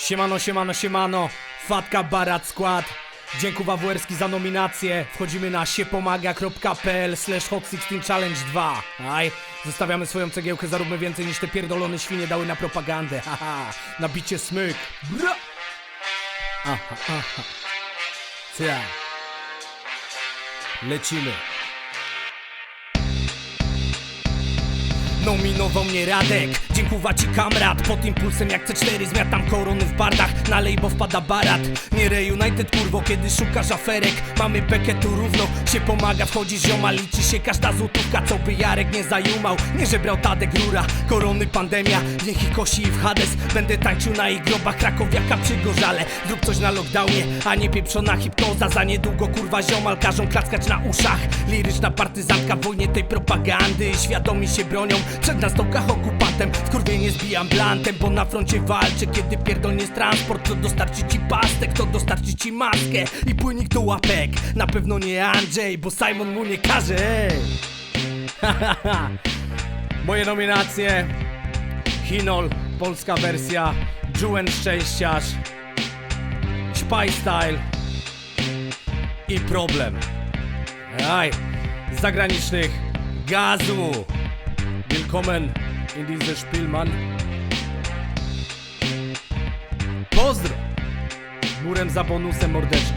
Siemano, siemano, siemano, Fatka Barat Skład. Dziękuję WRski za nominację. Wchodzimy na siepomaga.pl slash hot 16 challenge 2 Aj, zostawiamy swoją cegiełkę, zaróbmy więcej niż te pierdolone świnie dały na propagandę. Haha, nabicie smyk. Bra! Aha, aha. Cia Lecimy Nominował mnie Radek, dziękuwa ci kamrat. Pod impulsem jak C4 zmiatam korony w bardach. Nalej, bo wpada barat. Nie Re United kurwo, kiedy szukasz aferek. Mamy bekę tu równo, się pomaga Wchodzi zioma, liczy się każda złotówka Co by Jarek nie zajumał, nie żebrał Tadek rura. Korony pandemia, niech ich kosi i w Hades. Będę tańczył na ich grobach Krakowiaka przy gorzale. Zrób coś na lockdownie, a nie pieprzona hipnoza. Za niedługo kurwa ziomal każą klaskać na uszach. Liryczna partyzantka w wojnie tej propagandy. Świadomi się bronią, przed na stołkach okupantem Wkurwienie zbijam blantem, bo na froncie walczę Kiedy pierdolnie jest transport, to dostarczy ci pastę Kto dostarczy ci maskę i płynik do łapek. Na pewno nie Andrzej, bo Simon mu nie każe. Moje nominacje. Hinol, polska wersja Juen Szczęściarz Spy Style i Problem. Aj, z zagranicznych Gazu Willkommen in diese Spielmann. Pozdro! Murem za bonusem mordeczki